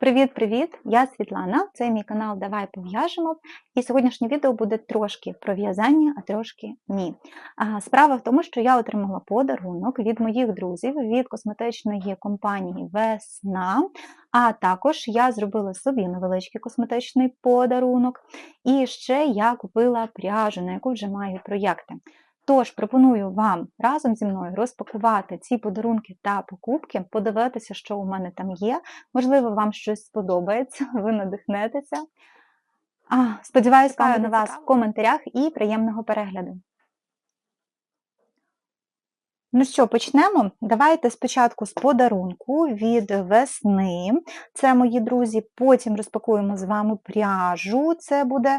Привіт-привіт! Я Світлана, це мій канал Давай пов'яжемо. І сьогоднішнє відео буде трошки про в'язання, а трошки ні. Справа в тому, що я отримала подарунок від моїх друзів від косметичної компанії Весна. А також я зробила собі невеличкий косметичний подарунок. І ще я купила пряжу, на яку вже маю проєкти. Тож пропоную вам разом зі мною розпакувати ці подарунки та покупки, подивитися, що у мене там є. Можливо, вам щось сподобається, ви надихнетеся. А, Сподіваюсь, паю на вас в коментарях і приємного перегляду. Ну що, почнемо? Давайте спочатку з подарунку від весни. Це мої друзі. Потім розпакуємо з вами пряжу. Це буде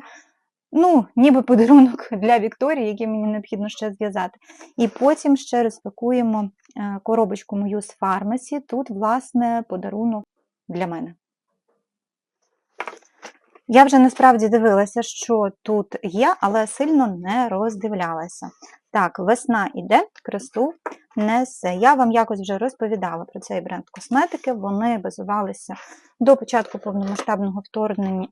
ну, ніби подарунок для Вікторії, який мені необхідно ще зв'язати. І потім ще розпакуємо е, коробочку мою з фармасі. Тут, власне, подарунок для мене. Я вже насправді дивилася, що тут є, але сильно не роздивлялася. Так, весна іде, кресту несе. Я вам якось вже розповідала про цей бренд косметики. Вони базувалися до початку повномасштабного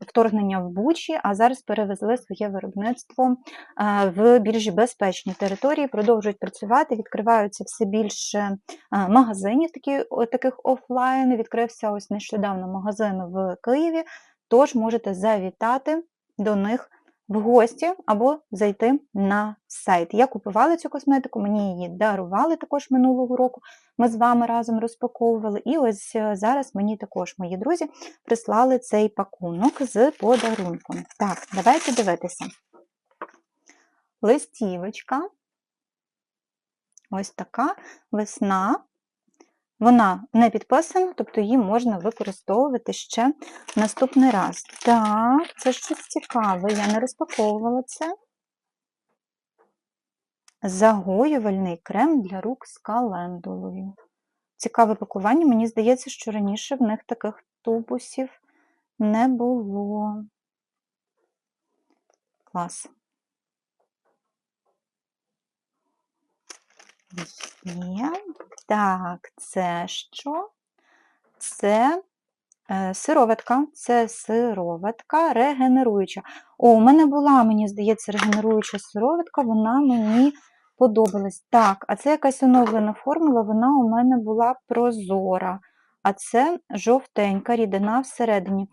вторгнення в Бучі, а зараз перевезли своє виробництво е, в більш безпечні території, продовжують працювати, відкриваються все більше е, магазинів, такі, таких офлайн. Відкрився ось нещодавно магазин в Києві. Тож можете завітати до них в гості або зайти на сайт. Я купувала цю косметику, мені її дарували також минулого року. Ми з вами разом розпаковували. І ось е, зараз мені також мої друзі прислали цей пакунок з подарунком. Так, давайте дивитися. Листівочка. Ось така весна вона не підписана, тобто її можна використовувати ще наступний раз. Так, це щось цікаве, я не розпаковувала це. Загоювальний крем для рук з календулою. Цікаве пакування, мені здається, що раніше в них таких тубусів не було. Клас. Є. Так, це що? Це е, сироватка, це сироватка регенеруюча. О, у мене була, мені здається, регенеруюча сироватка, вона мені подобалась. Так, а це якась оновлена формула, вона у мене була прозора. А це жовтенька рідина всередині.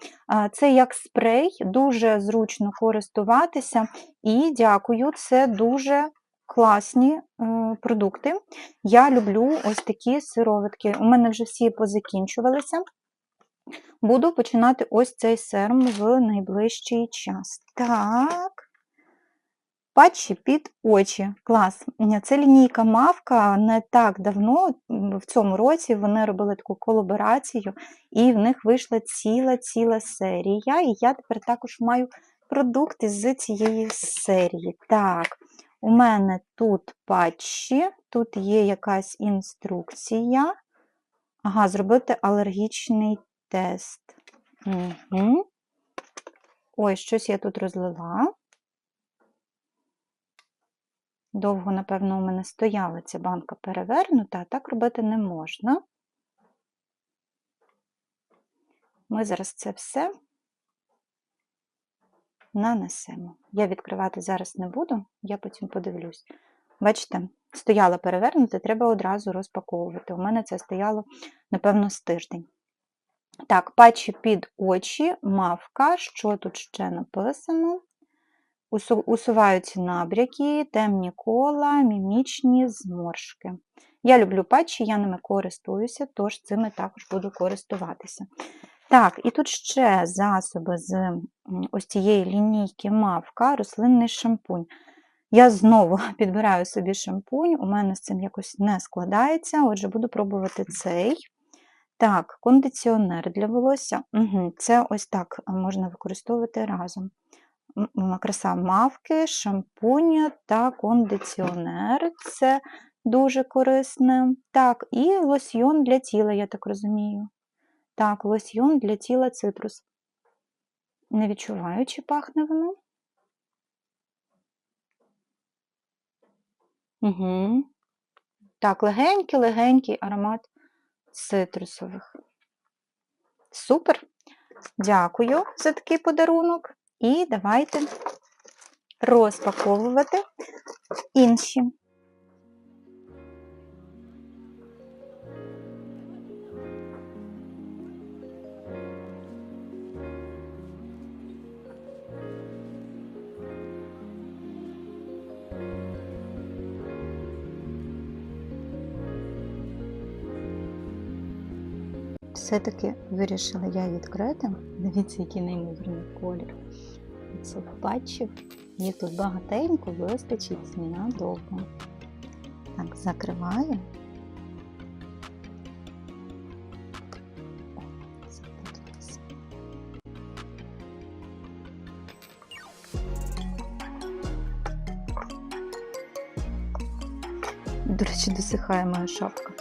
Це як спрей, дуже зручно користуватися. І дякую, це дуже класні е, продукти. Я люблю ось такі сироватки. У мене вже всі позакінчувалися. Буду починати ось цей серм в найближчий час. Так. Патчі під очі. Клас. Це лінійка Мавка не так давно, в цьому році вони робили таку колаборацію, і в них вийшла ціла-ціла серія. І я тепер також маю продукти з цієї серії. Так, у мене тут патчі, тут є якась інструкція. Ага, зробити алергічний тест. Угу. Ой, щось я тут розлила. Довго, напевно, у мене стояла ця банка перевернута, а так робити не можна. Ми зараз це все нанесемо. Я відкривати зараз не буду, я потім подивлюсь. Бачите, стояла перевернута, треба одразу розпаковувати. У мене це стояло, напевно, з тиждень. Так, патчі під очі, мавка, що тут ще написано? Усуваються набряки, темні кола, мімічні зморшки. Я люблю патчі, я ними користуюся, тож цими також буду користуватися. Так, і тут ще засоби з ось цієї лінійки мавка, рослинний шампунь. Я знову підбираю собі шампунь, у мене з цим якось не складається, отже, буду пробувати цей. Так, кондиціонер для волосся. Угу, Це ось так можна використовувати разом. Краса мавки, шампунь та кондиціонер. Це дуже корисне. Так, і лосьйон для тіла, я так розумію. Так, лосьйон для тіла цитрус. Не відчуваю, чи пахне воно. Угу. Так, легенький-легенький аромат цитрусових. Супер! Дякую за такий подарунок. І давайте розпаковувати інші. Все-таки вирішила я відкрити. Дивіться, який неймовірний колір. Це патчів. Їх тут багатенько вистачить надовго. Так, закриваю. До речі, досихає моя шапка.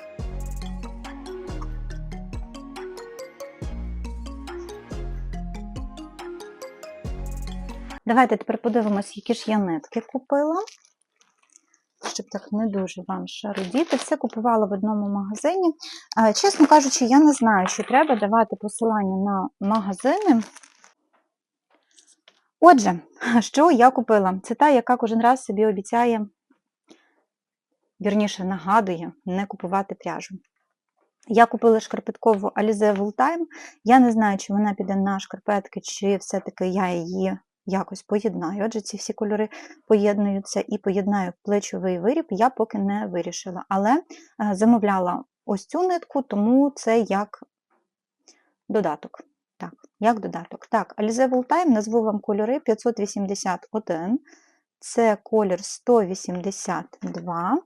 Давайте тепер подивимось, які ж я нитки купила. Щоб так не дуже вам шарудіти. Все купувала в одному магазині. Е, Чесно кажучи, я не знаю, чи треба давати посилання на магазини. Отже, що я купила? Це та, яка кожен раз собі обіцяє, вірніше, нагадує, не купувати пряжу. Я купила шкарпеткову Alize Fulltime. Я не знаю, чи вона піде на шкарпетки, чи все-таки я її якось поєднаю. Отже, ці всі кольори поєднуються і поєднаю плечовий виріб, я поки не вирішила. Але е, замовляла ось цю нитку, тому це як додаток. Так, як додаток. Так, Alize Fulltime, назву вам кольори 581, це колір 182,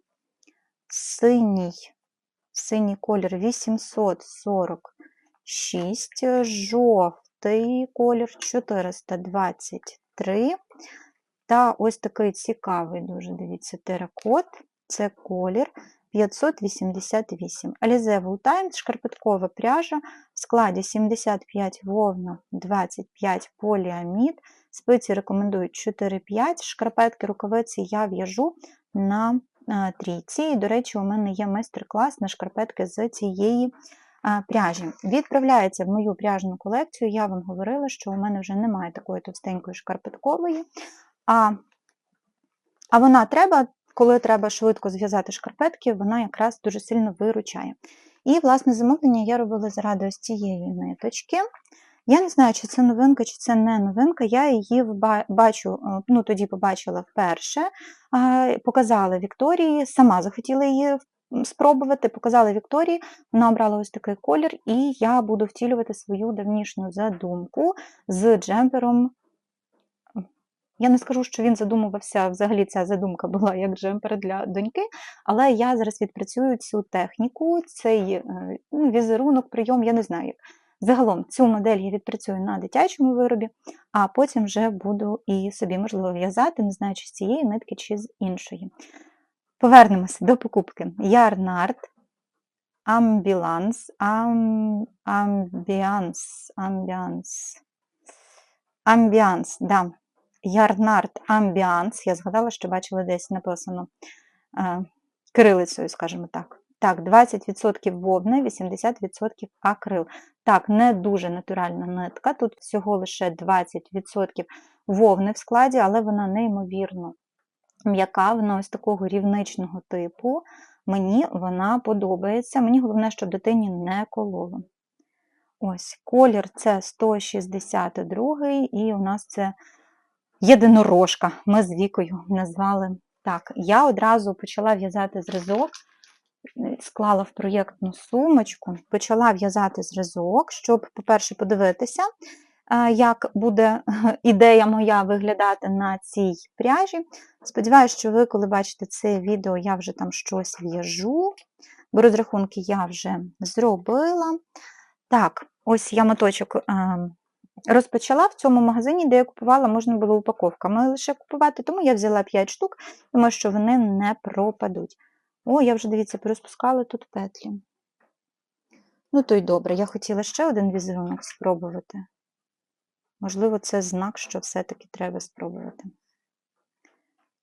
синій, синій колір 846, жовтий колір 423. Та ось такий цікавий, дуже дивіться, теракот, це колір 588. Alize Fulltime, шкарпеткова пряжа в складі 75 вовна, 25 поліамід. Спиці рекомендують 4-5. Шкарпетки рукавиці я в'яжу на трійці. І, до речі, у мене є майстер-клас на шкарпетки з цієї пряжі. Відправляється в мою пряжну колекцію. Я вам говорила, що у мене вже немає такої товстенької шкарпеткової. А, а вона треба, коли треба швидко зв'язати шкарпетки, вона якраз дуже сильно виручає. І, власне, замовлення я робила заради ось цієї ниточки. Я не знаю, чи це новинка, чи це не новинка. Я її бачу, ну тоді побачила вперше, показала Вікторії, сама захотіла її спробувати, показала Вікторії, вона обрала ось такий колір, і я буду втілювати свою давнішню задумку з джемпером. Я не скажу, що він задумувався, взагалі ця задумка була як джемпер для доньки, але я зараз відпрацюю цю техніку, цей е, ну, візерунок, прийом, я не знаю. Загалом цю модель я відпрацюю на дитячому виробі, а потім вже буду і собі, можливо, в'язати, не знаю, чи з цієї нитки, чи з іншої. Повернемося до покупки. Ярнард, Амбіланс, ам, Амбіанс, Амбіанс, Амбіанс, да. Ярнард Амбіанс. Я згадала, що бачила десь написано е, кирилицею, скажімо так. Так, 20% вовни, 80% акрил. Так, не дуже натуральна нитка. Тут всього лише 20% вовни в складі, але вона неймовірно м'яка, вона ось такого рівничного типу. Мені вона подобається. Мені головне, щоб дитині не кололо. Ось, колір це 162 і у нас це єдинорожка. Ми з вікою назвали так. Я одразу почала в'язати зразок, склала в проєктну сумочку, почала в'язати зразок, щоб, по-перше, подивитися, як буде ідея моя виглядати на цій пряжі. Сподіваюсь, що ви, коли бачите це відео, я вже там щось в'яжу, бо розрахунки я вже зробила. Так, ось я моточок ем, розпочала в цьому магазині, де я купувала, можна було упаковками лише купувати, тому я взяла 5 штук, тому що вони не пропадуть. О, я вже, дивіться, порозпускала тут петлі. Ну, то й добре, я хотіла ще один візерунок спробувати. Можливо, це знак, що все-таки треба спробувати.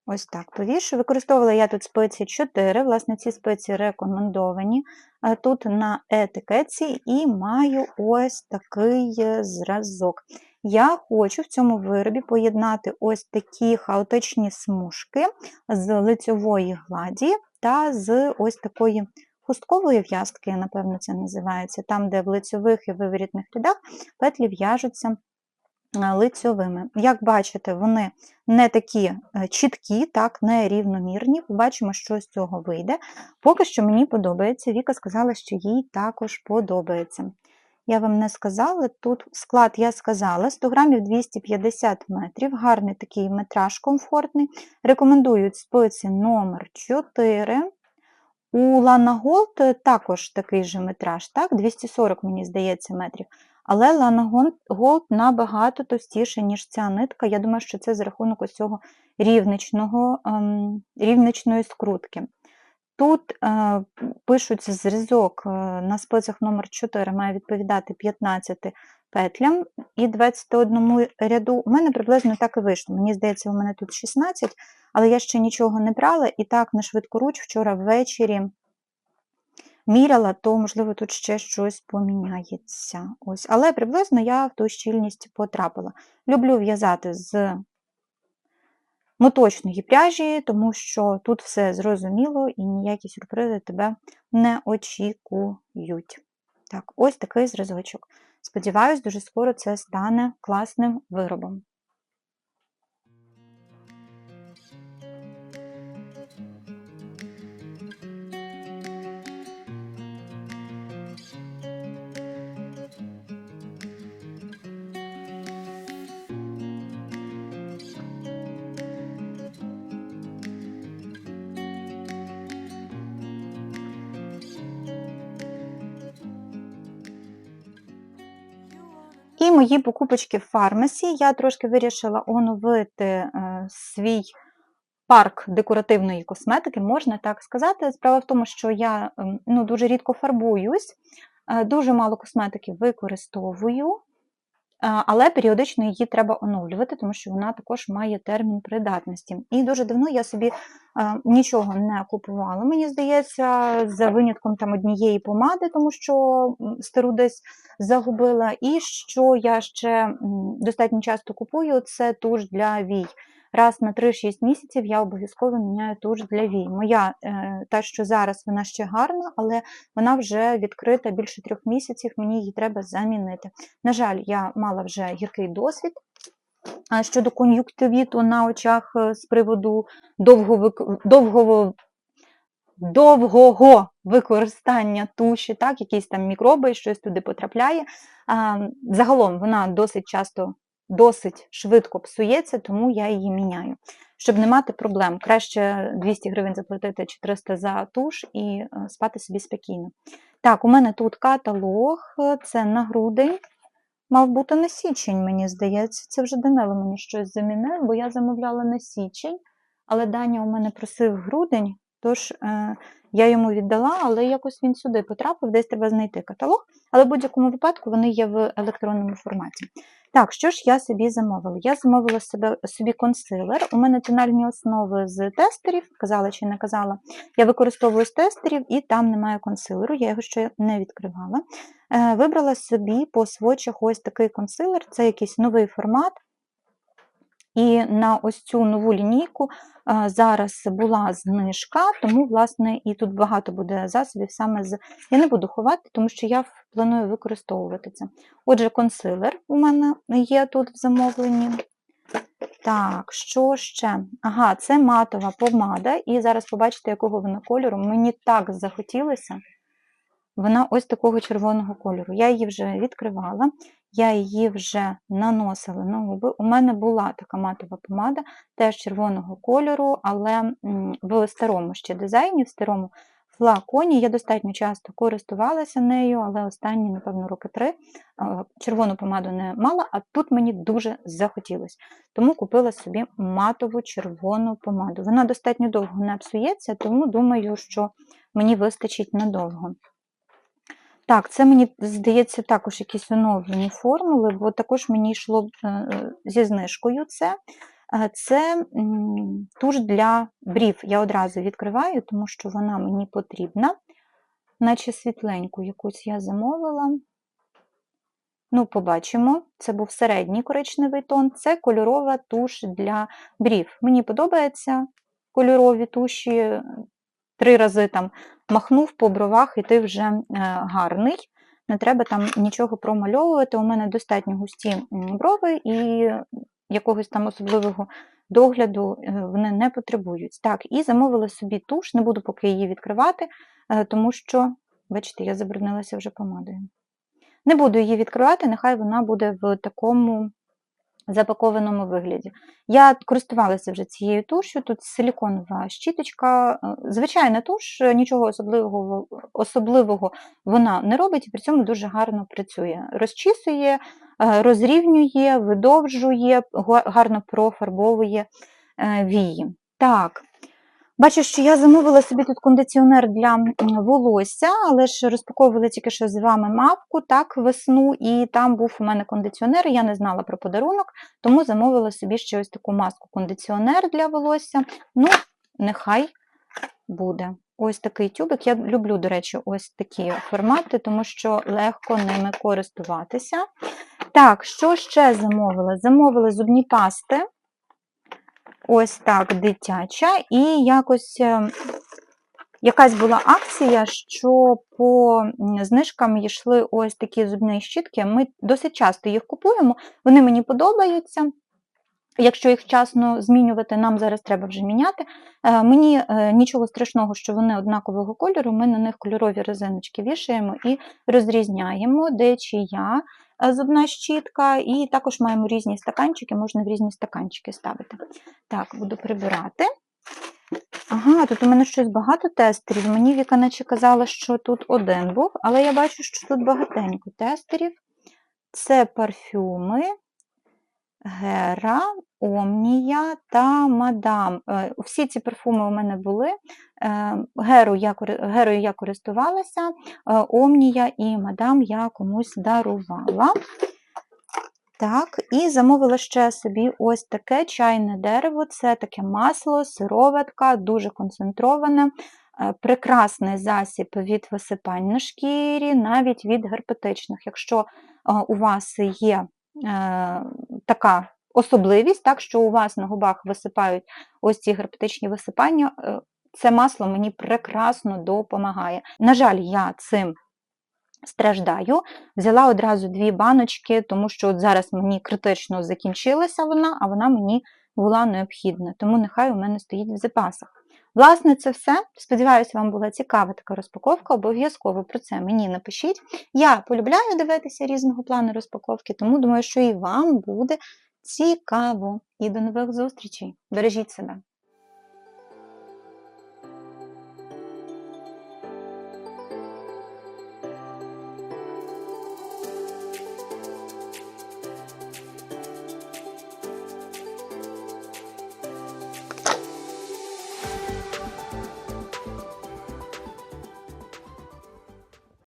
Ось так повішу. Використовувала я тут спеції 4, власне, ці спеції рекомендовані е, тут на етикетці і маю ось такий е, зразок. Я хочу в цьому виробі поєднати ось такі хаотичні смужки з лицьової гладі та з ось такої хусткової в'язки, напевно, це називається, там, де в лицьових і виворітних рядах петлі в'яжуться лицьовими. Як бачите, вони не такі е, чіткі, так, не рівномірні. Побачимо, що з цього вийде. Поки що мені подобається. Віка сказала, що їй також подобається. Я вам не сказала, тут склад я сказала, 100 грамів 250 метрів, гарний такий метраж комфортний. Рекомендують спиці номер 4. У Lana Gold також такий же метраж, так, 240, мені здається, метрів. Але Lana Gold набагато товстіше, ніж ця нитка. Я думаю, що це за рахунок ось цього рівничного, ем, рівничної скрутки. Тут е, пишуть зразок е, на спицях номер 4 має відповідати 15 петлям і 21 ряду. У мене приблизно так і вийшло. Мені здається, у мене тут 16, але я ще нічого не брала. І так, на швидкоруч вчора ввечері міряла, то, можливо, тут ще щось поміняється. Ось. Але приблизно я в ту щільність потрапила. Люблю в'язати з моточної пряжі, тому що тут все зрозуміло і ніякі сюрпризи тебе не очікують. Так, ось такий зразочок. Сподіваюсь, дуже скоро це стане класним виробом. Мої покупочки в фармасі. Я трошки вирішила оновити е, свій парк декоративної косметики, можна так сказати. Справа в тому, що я ем, ну, дуже рідко фарбуюсь, е, дуже мало косметики використовую, але періодично її треба оновлювати, тому що вона також має термін придатності. І дуже давно я собі нічого не купувала. Мені здається, за винятком там однієї помади, тому що стару десь загубила. І що я ще достатньо часто купую, це туш для вій. Раз на 3-6 місяців я обов'язково міняю туш для вій. Моя, е, та, що зараз вона ще гарна, але вона вже відкрита більше трьох місяців, мені її треба замінити. На жаль, я мала вже гіркий досвід. Щодо кон'юктивіту на очах е, з приводу довго, довго, довгого використання туші, так, якісь там мікроби, щось туди потрапляє. Загалом вона досить часто, досить швидко псується, тому я її міняю. Щоб не мати проблем, краще 200 гривень заплатити чи 300 за туш і е, спати собі спокійно. Так, у мене тут каталог, це на грудень. Мав бути на січень, мені здається. Це вже Данило мені щось замінив, бо я замовляла на січень, але Даня у мене просив грудень, тож е, я йому віддала, але якось він сюди потрапив, десь треба знайти каталог, але в будь-якому випадку вони є в електронному форматі. Так, що ж я собі замовила? Я замовила себе, собі консилер. У мене тональні основи з тестерів, казала чи не казала. Я використовую з тестерів і там немає консилеру, я його ще не відкривала. Е, вибрала собі по свочах ось такий консилер, це якийсь новий формат. І на ось цю нову лінійку зараз була знижка, тому, власне, і тут багато буде засобів саме з. Я не буду ховати, тому що я планую використовувати це. Отже, консилер у мене є тут в замовленні. Так, що ще? Ага, це матова помада, і зараз побачите, якого вона кольору. Мені так захотілося. Вона ось такого червоного кольору. Я її вже відкривала, я її вже наносила на губи. У мене була така матова помада, теж червоного кольору, але в старому ще дизайні, в старому флаконі я достатньо часто користувалася нею, але останні, напевно, роки три червону помаду не мала, а тут мені дуже захотілося. Тому купила собі матову червону помаду. Вона достатньо довго не псується, тому думаю, що мені вистачить надовго. Так, це мені здається також якісь оновлені формули, бо також мені йшло е, зі знижкою це. Е, Це туш для брів. Я одразу відкриваю, тому що вона мені потрібна. Наче світленьку якусь я замовила. Ну, побачимо. Це був середній коричневий тон. Це кольорова туш для брів. Мені подобається кольорові туші. Три рази там махнув по бровах, і ти вже е, гарний. Не треба там нічого промальовувати. У мене достатньо густі брови і якогось там особливого догляду е, вони не потребують. Так, і замовила собі туш, не буду поки її відкривати, е, тому що, бачите, я забруднилася вже помадою. Не буду її відкривати, нехай вона буде в такому запакованому вигляді. Я користувалася вже цією тушю, тут силіконова щіточка, е, звичайна туш, е, нічого особливого, особливого вона не робить і при цьому дуже гарно працює. Розчісує, е, розрівнює, видовжує, гарно профарбовує вії. Так. Бачу, що я замовила собі тут кондиціонер для волосся, але ж розпаковувала тільки що з вами мавку, так, весну, і там був у мене кондиціонер, я не знала про подарунок, тому замовила собі ще ось таку маску кондиціонер для волосся. Ну, нехай буде. Ось такий тюбик. Я люблю, до речі, ось такі формати, тому що легко ними користуватися. Так, що ще замовила? Замовила зубні пасти. Ось так, дитяча. І якось е, якась була акція, що по знижкам йшли ось такі зубні щітки. Ми досить часто їх купуємо, вони мені подобаються. Якщо їх вчасно змінювати, нам зараз треба вже міняти. Е, Мені е, нічого страшного, що вони однакового кольору, ми на них кольорові резиночки вішаємо і розрізняємо, де чия е, зубна щітка, і також маємо різні стаканчики, можна в різні стаканчики ставити. Так, буду прибирати. Ага, тут у мене щось багато тестерів. Мені Віка наче казала, що тут один був, але я бачу, що тут багатенько тестерів. Це парфюми, Гера, Омнія та Мадам. Е, Всі ці парфуми у мене були. Е, Геру я, Герою я користувалася, е, Омнія і Мадам я комусь дарувала. Так, і замовила ще собі ось таке чайне дерево. Це таке масло, сироватка, дуже концентроване, прекрасний засіб від висипань на шкірі, навіть від герпетичних. Якщо у вас є така особливість, так, що у вас на губах висипають ось ці герпетичні висипання, е, це масло мені прекрасно допомагає. На жаль, я цим страждаю. Взяла одразу дві баночки, тому що от зараз мені критично закінчилася вона, а вона мені була необхідна, тому нехай у мене стоїть в запасах. Власне, це все. Сподіваюся, вам була цікава така розпаковка. Обов'язково про це мені напишіть. Я полюбляю дивитися різного плану розпаковки, тому думаю, що і вам буде цікаво. І до нових зустрічей. Бережіть себе!